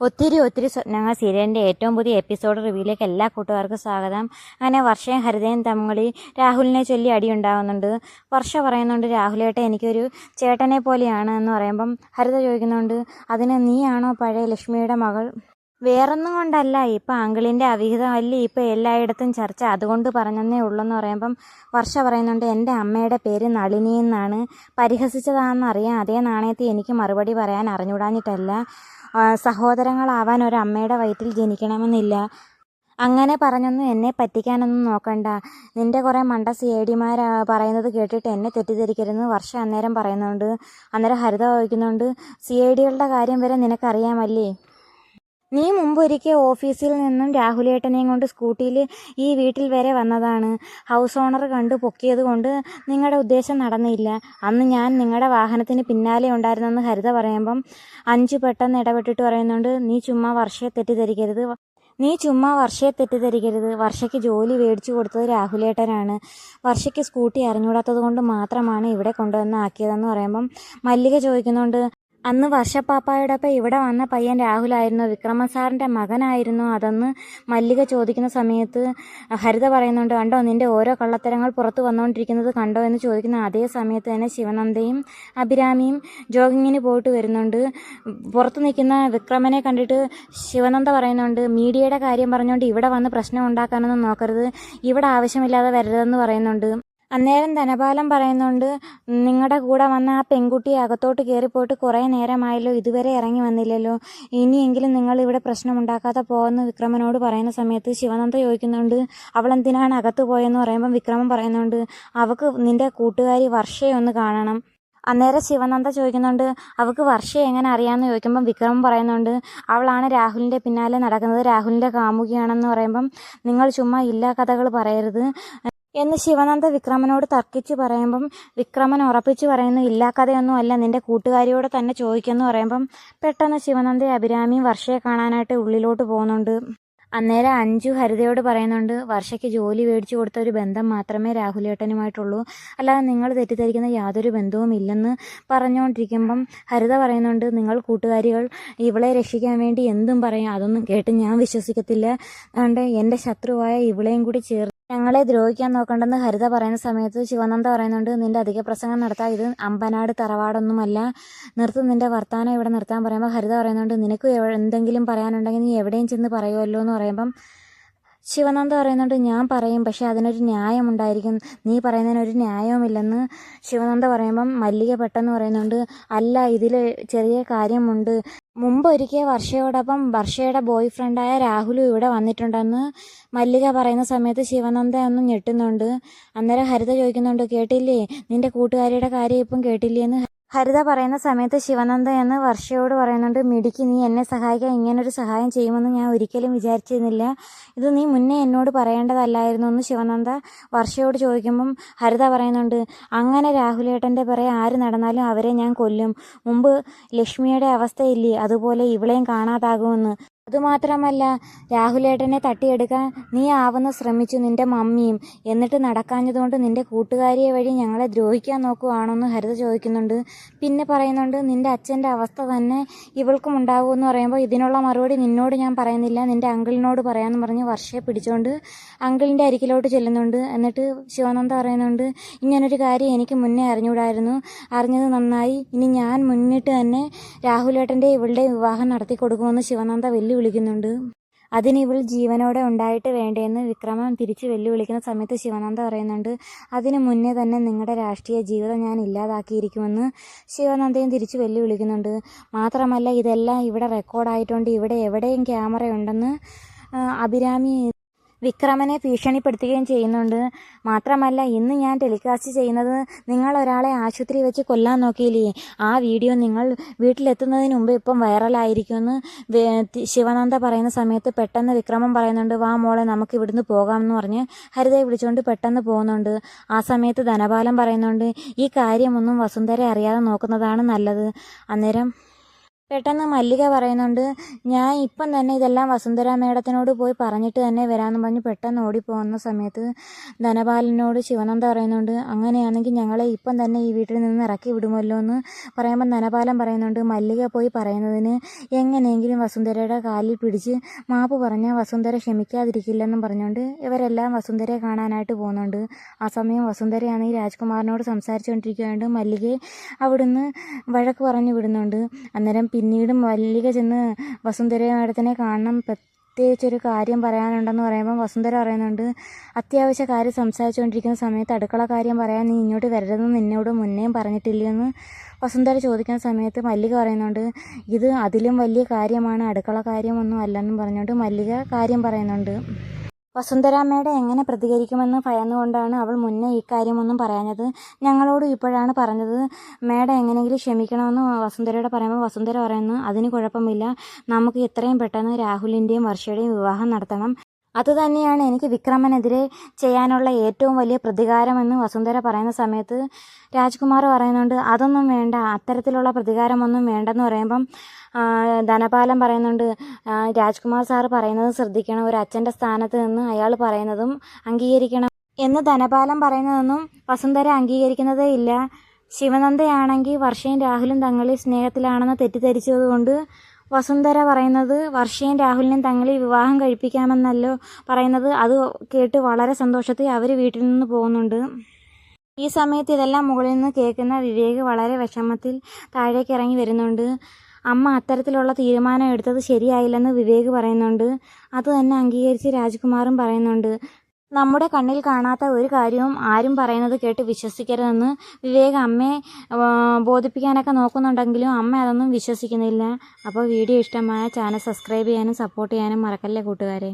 ഒത്തിരി ഒത്തിരി സ്വപ്നങ്ങൾ സീരിയലിന്റെ ഏറ്റവും പുതിയ എപ്പിസോഡ് റിവ്യൂയിലേക്ക് എല്ലാ കൂട്ടുകാർക്കും സ്വാഗതം. അങ്ങനെ വർഷയും ഹരിതയും തമ്മിൽ രാഹുലിനെ ചൊല്ലി അടി ഉണ്ടാകുന്നുണ്ട് വർഷ പറയുന്നുണ്ട് രാഹുലേട്ട എനിക്കൊരു ചേട്ടനെ പോലെയാണ് എന്ന് പറയുമ്പം ഹരിത ചോദിക്കുന്നുണ്ട് അതിന് നീയാണോ പഴയ ലക്ഷ്മിയുടെ മകൾ? വേറൊന്നും കൊണ്ടല്ല. ഇപ്പം അങ്കിളിന്റെ അവിഹിതമല്ലേ ഇപ്പം എല്ലായിടത്തും ചർച്ച. അതുകൊണ്ട് പറഞ്ഞതേ ഉള്ളെന്ന് പറയുമ്പം വർഷ പറയുന്നുണ്ട് എന്റെ അമ്മയുടെ പേര് നളിനി എന്നാണ്. പരിഹസിച്ചതാണെന്നറിയാം അതേ നാണയത്തിൽ എനിക്ക് മറുപടി പറയാൻ അറിഞ്ഞുവിടാഞ്ഞിട്ടല്ല സഹോദരങ്ങളാവാൻ ഒരു അമ്മയുടെ വയറ്റിൽ ജനിക്കണമെന്നില്ല. അങ്ങനെ പറഞ്ഞൊന്നും എന്നെ പറ്റിക്കാനൊന്നും നോക്കണ്ട. നിന്റെ കുറേ മണ്ട സി ഐ ഡിമാർ പറയുന്നത് കേട്ടിട്ട് എന്നെ തെറ്റിദ്ധരിക്കരുതെന്ന് വർഷം അന്നേരം പറയുന്നുണ്ട്. അന്നേരം ഹരിത വഹിക്കുന്നുണ്ട് സി ഐ ഡികളുടെ കാര്യം വരെ നിനക്കറിയാമല്ലേ? നീ മുമ്പൊരിക്കൽ ഓഫീസിൽ നിന്നും രാഹുലേട്ടനെയും കൊണ്ട് സ്കൂട്ടിയിൽ ഈ വീട്ടിൽ വരെ വന്നതാണ്. ഹൗസ് ഓണർ കണ്ട് പൊക്കിയത് കൊണ്ട് നിങ്ങളുടെ ഉദ്ദേശം നടന്നില്ല. അന്ന് ഞാൻ നിങ്ങളുടെ വാഹനത്തിന് പിന്നാലെ ഉണ്ടായിരുന്നെന്ന് ഹരിത പറയുമ്പം അഞ്ചു പെട്ടെന്ന് ഇടപെട്ടിട്ട് പറയുന്നുണ്ട് നീ ചുമ്മാ വർഷയെ തെറ്റിദ്ധരിക്കരുത്. നീ ചുമ്മാ വർഷയെ തെറ്റിദ്ധരിക്കരുത്. വർഷയ്ക്ക് ജോലി മേടിച്ചു കൊടുത്തത് രാഹുലേട്ടനാണ്. വർഷയ്ക്ക് സ്കൂട്ടി അറിഞ്ഞുകൂടാത്തത് കൊണ്ട് മാത്രമാണ് ഇവിടെ കൊണ്ടുവന്ന് ആക്കിയതെന്ന് പറയുമ്പം മല്ലിക ചോദിക്കുന്നുണ്ട് അന്ന് വർഷപ്പാപ്പായോടൊപ്പം ഇവിടെ വന്ന പയ്യൻ രാഹുലായിരുന്നു. വിക്രമൻ സാറിന്റെ മകനായിരുന്നു. അതെന്ന് മല്ലിക ചോദിക്കുന്ന സമയത്ത് ഹരിത പറയുന്നുണ്ട് കണ്ടോ നിന്റെ ഓരോ കള്ളത്തരങ്ങൾ പുറത്തു വന്നുകൊണ്ടിരിക്കുന്നത് കണ്ടോ? എന്ന് ചോദിക്കുന്ന അതേ സമയത്ത് തന്നെ ശിവനന്ദയും അഭിരാമിയും ജോഗിങ്ങിന് പോയിട്ട് വരുന്നുണ്ട്. പുറത്തു നിൽക്കുന്ന വിക്രമനെ കണ്ടിട്ട് ശിവനന്ദ പറയുന്നുണ്ട് മീഡിയയുടെ കാര്യം പറഞ്ഞുകൊണ്ട് ഇവിടെ വന്ന് പ്രശ്നം ഉണ്ടാക്കാനൊന്നും നോക്കരുത്. ഇവിടെ ആവശ്യമില്ലാതെ വരരുതെന്ന് പറയുന്നുണ്ട്. അന്നേരം ധനപാലം പറയുന്നുണ്ട് നിങ്ങളുടെ കൂടെ വന്ന ആ പെൺകുട്ടി അകത്തോട്ട് കയറിപ്പോയിട്ട് കുറേ നേരമായല്ലോ ഇതുവരെ ഇറങ്ങി വന്നില്ലല്ലോ. ഇനിയെങ്കിലും നിങ്ങൾ ഇവിടെ പ്രശ്നമുണ്ടാക്കാതെ പോകുമെന്ന് വിക്രമനോട് പറയുന്ന സമയത്ത് ശിവനന്ദ ചോദിക്കുന്നുണ്ട് അവൾ എന്തിനാണ് അകത്ത് പോയെന്ന് പറയുമ്പം വിക്രമൻ പറയുന്നുണ്ട് അവൾക്ക് നിന്റെ കൂട്ടുകാരി വർഷയൊന്ന് കാണണം. അന്നേരം ശിവനന്ദ ചോദിക്കുന്നുണ്ട് അവൾക്ക് വർഷയെ എങ്ങനെ അറിയാമെന്ന് ചോദിക്കുമ്പം വിക്രമം പറയുന്നുണ്ട് അവളാണ് രാഹുലിന്റെ പിന്നാലെ നടക്കുന്നത് രാഹുലിന്റെ കാമുകിയാണെന്ന് പറയുമ്പം നിങ്ങൾ ചുമ്മാ ഇല്ലാ കഥകൾ പറയരുത്. എന്ന് ശിവനന്ദ വിക്രമനോട് തർക്കിച്ചു പറയുമ്പം വിക്രമൻ ഉറപ്പിച്ചു പറയുന്നു ഇല്ലാ കഥയൊന്നും അല്ല നിന്റെ കൂട്ടുകാരിയോട് തന്നെ ചോദിക്കുന്നു പറയുമ്പം പെട്ടെന്ന് ശിവനന്ദ അഭിരാമിയും വർഷയെ കാണാനായിട്ട് ഉള്ളിലോട്ട് പോകുന്നുണ്ട്. അന്നേരം അഞ്ജു ഹരിതയോട് പറയുന്നുണ്ട് വർഷയ്ക്ക് ജോലി മേടിച്ചു കൊടുത്ത ഒരു ബന്ധം മാത്രമേ രാഹുലേട്ടനുമായിട്ടുള്ളൂ. അല്ലാതെ നിങ്ങൾ തെറ്റിദ്ധരിക്കുന്ന യാതൊരു ബന്ധവും ഇല്ലെന്ന് പറഞ്ഞുകൊണ്ടിരിക്കുമ്പം ഹരിത പറയുന്നുണ്ട് നിങ്ങൾ കൂട്ടുകാരികൾ ഇവളെ രക്ഷിക്കാൻ വേണ്ടി എന്തും പറയും അതൊന്നും കേട്ട് ഞാൻ വിശ്വസിക്കത്തില്ല. അതുകൊണ്ട് എന്റെ ശത്രുവായ ഇവളെയും കൂടി ചേർത്ത് ഞങ്ങളെ ദ്രോഹിക്കാൻ നോക്കണ്ടെന്ന് ഹരിത പറയുന്ന സമയത്ത് ശിവനന്ദ പറയുന്നുണ്ട് നിന്റെ അധിക പ്രസംഗം നടത്താൻ ഇത് അമ്പനാട് തറവാടൊന്നുമല്ല. നിർത്ത് നിന്റെ വർത്താനം ഇവിടെ നിർത്താൻ പറയുമ്പോൾ ഹരിത പറയുന്നുണ്ട് നിനക്ക് എന്തെങ്കിലും പറയാനുണ്ടെങ്കിൽ നീ എവിടെയും ചെന്ന് പറയുമല്ലോ എന്ന് പറയുമ്പം ശിവനന്ദ പറയുന്നുണ്ട് ഞാൻ പറയും പക്ഷെ അതിനൊരു ന്യായമുണ്ടായിരിക്കും നീ പറയുന്നതിനൊരു ന്യായവുമില്ലെന്ന് ശിവനന്ദ പറയുമ്പം മല്ലിക പെട്ടെന്ന് പറയുന്നുണ്ട് അല്ല ഇതിൽ ചെറിയ കാര്യമുണ്ട്. മുമ്പ് ഒരിക്കൽ വർഷയോടൊപ്പം വർഷയുടെ ബോയ് ഫ്രണ്ടായ രാഹുലും ഇവിടെ വന്നിട്ടുണ്ടെന്ന് മല്ലിക പറയുന്ന സമയത്ത് ശിവനന്ദ ഒന്ന് ഞെട്ടുന്നുണ്ട്. അന്നേരം ഹരിത ചോദിക്കുന്നുണ്ട് കേട്ടില്ലേ? നിന്റെ കൂട്ടുകാരിയുടെ കാര്യം ഇപ്പം കേട്ടില്ലേ എന്ന് ഹരിത പറയുന്ന സമയത്ത് ശിവനന്ദ എന്ന് വർഷയോട് പറയുന്നുണ്ട് മിടിക്ക് നീ എന്നെ സഹായിക്കാൻ ഇങ്ങനൊരു സഹായം ചെയ്യുമെന്ന് ഞാൻ ഒരിക്കലും വിചാരിച്ചിരുന്നില്ല. ഇത് നീ മുന്നേ എന്നോട് പറയേണ്ടതല്ലായിരുന്നു എന്ന് ശിവനന്ദ വർഷയോട് ചോദിക്കുമ്പം ഹരിത പറയുന്നുണ്ട് അങ്ങനെ രാഹുലേട്ടന്റെ പിറകെ ആര് നടന്നാലും അവരെ ഞാൻ കൊല്ലും. മുമ്പ് ലക്ഷ്മിയുടെ അവസ്ഥയില്ലേ അതുപോലെ ഇവളെയും കാണാതാകുമെന്ന്. അതുമാത്രമല്ല രാഹുലേട്ടനെ തട്ടിയെടുക്കാൻ നീ ആവുന്ന ശ്രമിച്ചു നിന്റെ മമ്മിയും. എന്നിട്ട് നടക്കാഞ്ഞതുകൊണ്ട് നിന്റെ കൂട്ടുകാരിയെ വഴി ഞങ്ങളെ ദ്രോഹിക്കാൻ നോക്കുവാണോന്ന് ഹരിത ചോദിക്കുന്നുണ്ട്. പിന്നെ പറയുന്നുണ്ട് നിന്റെ അച്ഛന്റെ അവസ്ഥ തന്നെ ഇവൾക്കും ഉണ്ടാകുമെന്ന് പറയുമ്പോൾ ഇതിനുള്ള മറുപടി നിന്നോട് ഞാൻ പറയുന്നില്ല. നിന്റെ അങ്കിളിനോട് പറയാമെന്ന് പറഞ്ഞ് വർഷയെ പിടിച്ചുകൊണ്ട് അങ്കിളിന്റെ അരികിലോട്ട് ചെല്ലുന്നുണ്ട്. എന്നിട്ട് ശിവാനന്ദ പറയുന്നുണ്ട് ഇങ്ങനൊരു കാര്യം എനിക്ക് മുന്നേ അറിഞ്ഞുകൂടായിരുന്നു അറിഞ്ഞത് നന്നായി. ഇനി ഞാൻ മുന്നിട്ട് തന്നെ രാഹുലേട്ടന്റെ ഇവളുടെ വിവാഹം നടത്തി കൊടുക്കുമെന്ന് ശിവനന്ദ വെല്ലുവിളിക്കുന്നുണ്ട്. അതിന് ഇവൾ ജീവനോടെ ഉണ്ടായിട്ട് വേണ്ടേന്ന് വിക്രമൻ തിരിച്ച് വെല്ലുവിളിക്കുന്ന സമയത്ത് ശിവനന്ദ പറയുന്നുണ്ട് അതിനു മുന്നേ തന്നെ നിങ്ങളുടെ രാഷ്ട്രീയ ജീവിതം ഞാൻ ഇല്ലാതാക്കിയിരിക്കുമെന്ന് ശിവനന്ദയും തിരിച്ച് വെല്ലുവിളിക്കുന്നുണ്ട്. മാത്രമല്ല ഇതെല്ലാം ഇവിടെ റെക്കോർഡായിട്ടുണ്ട് ഇവിടെ എവിടെയും ക്യാമറ ഉണ്ടെന്ന് അഭിരാമി വിക്രമനെ ഭീഷണിപ്പെടുത്തുകയും ചെയ്യുന്നുണ്ട്. മാത്രമല്ല ഇന്ന് ഞാൻ ടെലികാസ്റ്റ് ചെയ്യുന്നത് നിങ്ങൾ ഒരാളെ ആശുപത്രി വെച്ച് കൊല്ലാൻ നോക്കിയില്ലേ? ആ വീഡിയോ നിങ്ങൾ വീട്ടിലെത്തുന്നതിന് മുമ്പ് ഇപ്പം വൈറലായിരിക്കുമെന്ന് ശിവനന്ദ പറയുന്ന സമയത്ത് പെട്ടെന്ന് വിക്രമൻ പറയുന്നുണ്ട് വാ മോളെ നമുക്ക് ഇവിടുന്ന് പോകാം എന്ന് പറഞ്ഞ് ഹരിതയെ വിളിച്ചുകൊണ്ട് പെട്ടെന്ന് പോകുന്നുണ്ട്. ആ സമയത്ത് ധനപാലം പറയുന്നുണ്ട് ഈ കാര്യമൊന്നും വസുന്ധര അറിയാതെ നോക്കുന്നതാണ് നല്ലത്. അന്നേരം പെട്ടെന്ന് മല്ലിക പറയുന്നുണ്ട് ഞാൻ ഇപ്പം തന്നെ ഇതെല്ലാം വസുന്ധര മേഡത്തിനോട് പോയി പറഞ്ഞിട്ട് തന്നെ വരാമെന്ന് പറഞ്ഞ് പെട്ടെന്ന് ഓടിപ്പോകുന്ന സമയത്ത് ധനപാലനോട് ശിവനന്ദ പറയുന്നുണ്ട് അങ്ങനെയാണെങ്കിൽ ഞങ്ങളെ ഇപ്പം തന്നെ ഈ വീട്ടിൽ നിന്ന് ഇറക്കി വിടുമല്ലോ എന്ന് പറയുമ്പോൾ ധനപാലൻ പറയുന്നുണ്ട് മല്ലിക പോയി പറയുന്നതിന് എങ്ങനെയെങ്കിലും വസുന്ധരയുടെ കാലിൽ പിടിച്ച് മാപ്പ് പറഞ്ഞാൽ വസുന്ധര ക്ഷമിക്കാതിരിക്കില്ലെന്നും പറഞ്ഞുകൊണ്ട് ഇവരെല്ലാം വസുന്ധരയെ കാണാനായിട്ട് പോകുന്നുണ്ട്. ആ സമയം വസുന്ധരയാണെങ്കിൽ രാജ്കുമാറിനോട് സംസാരിച്ചുകൊണ്ടിരിക്കുകയാണ് മല്ലികയെ അവിടുന്ന് വഴക്ക് പറഞ്ഞു വിടുന്നുണ്ട്. അന്നേരം പിന്നീട് മല്ലിക ചെന്ന് വസുന്ധര മാഡത്തിനെ കാണണം. പ്രത്യേകിച്ചൊരു കാര്യം പറയാനുണ്ടെന്ന് പറയുമ്പോൾ വസുന്ധര പറയുന്നുണ്ട് അത്യാവശ്യ കാര്യം സംസാരിച്ചുകൊണ്ടിരിക്കുന്ന സമയത്ത് അടുക്കള കാര്യം പറയാൻ നീ ഇങ്ങോട്ട് വരരുതെന്ന് നിന്നോട് മുന്നേയും പറഞ്ഞിട്ടില്ലെന്ന് വസുന്ധര ചോദിക്കുന്ന സമയത്ത് മല്ലിക പറയുന്നുണ്ട് ഇത് അതിലും വലിയ കാര്യമാണ് അടുക്കള കാര്യമൊന്നും അല്ലെന്നും പറഞ്ഞുകൊണ്ട് മല്ലിക കാര്യം പറയുന്നുണ്ട്. വസുന്ധരാമ്മയുടെ എങ്ങനെ പ്രതികരിക്കുമെന്ന് ഭയന്നുകൊണ്ടാണ് അവൾ മുന്നേ ഇക്കാര്യമൊന്നും പറയാഞ്ഞത്. ഞങ്ങളോട് ഇപ്പോഴാണ് പറഞ്ഞത് മേഡം എങ്ങനെയെങ്കിലും ക്ഷമിക്കണമെന്ന് വസുന്ധരയോട് പറയുമ്പോൾ വസുന്ധര പറയുന്നു അതിന് കുഴപ്പമില്ല. നമുക്ക് എത്രയും പെട്ടെന്ന് രാഹുലിന്റെയും വർഷയുടെയും വിവാഹം നടത്തണം. അതുതന്നെയാണ് എനിക്ക് വിക്രമനെതിരെ ചെയ്യാനുള്ള ഏറ്റവും വലിയ പ്രതികാരമെന്ന് വസുന്ധര പറയുന്ന സമയത്ത് രാജ്കുമാർ പറയുന്നുണ്ട് അതൊന്നും വേണ്ട അത്തരത്തിലുള്ള പ്രതികാരമൊന്നും വേണ്ടെന്ന് പറയുമ്പം ധനപാലം പറയുന്നുണ്ട് രാജ്കുമാർ സാറ് പറയുന്നത് ശ്രദ്ധിക്കണം ഒരു അച്ഛന്റെ സ്ഥാനത്ത് നിന്ന് അയാൾ പറയുന്നതും അംഗീകരിക്കണം. എന്ന് ധനപാലം പറയുന്നതൊന്നും വസുന്ധര അംഗീകരിക്കുന്നതേ ഇല്ല. ശിവനന്ദയാണെങ്കിൽ വർഷയും രാഹുലും തങ്ങളിൽ സ്നേഹത്തിലാണെന്ന് തെറ്റിദ്ധരിച്ചതുകൊണ്ട് വസുന്ധര പറയുന്നത് വർഷയും രാഹുലിനും തങ്ങളിൽ വിവാഹം കഴിപ്പിക്കാമെന്നല്ലോ പറയുന്നത്. അത് കേട്ട് വളരെ സന്തോഷത്തിൽ അവർ വീട്ടിൽ നിന്ന് പോകുന്നുണ്ട്. ഈ സമയത്ത് ഇതെല്ലാം മുകളിൽ നിന്ന് കേൾക്കുന്ന വിവേക് വളരെ വിഷമത്തിൽ താഴേക്ക് ഇറങ്ങി വരുന്നുണ്ട്. അമ്മ അത്തരത്തിലുള്ള തീരുമാനം എടുത്തത് ശരിയായില്ലെന്ന് വിവേക് പറയുന്നുണ്ട്. അത് തന്നെ അംഗീകരിച്ച് രാജ്കുമാറും പറയുന്നുണ്ട്. നമ്മുടെ കണ്ണിൽ കാണാത്ത ഒരു കാര്യവും ആരും പറയുന്നത് കേട്ട് വിശ്വസിക്കരുതെന്ന് വിവേക് അമ്മയെ ബോധിപ്പിക്കാനൊക്കെ നോക്കുന്നുണ്ടെങ്കിലും അമ്മ അതൊന്നും വിശ്വസിക്കുന്നില്ല. അപ്പോൾ വീഡിയോ ഇഷ്ടമായ ചാനൽ സബ്സ്ക്രൈബ് ചെയ്യാനും സപ്പോർട്ട് ചെയ്യാനും മറക്കല്ലേ കൂട്ടുകാരെ.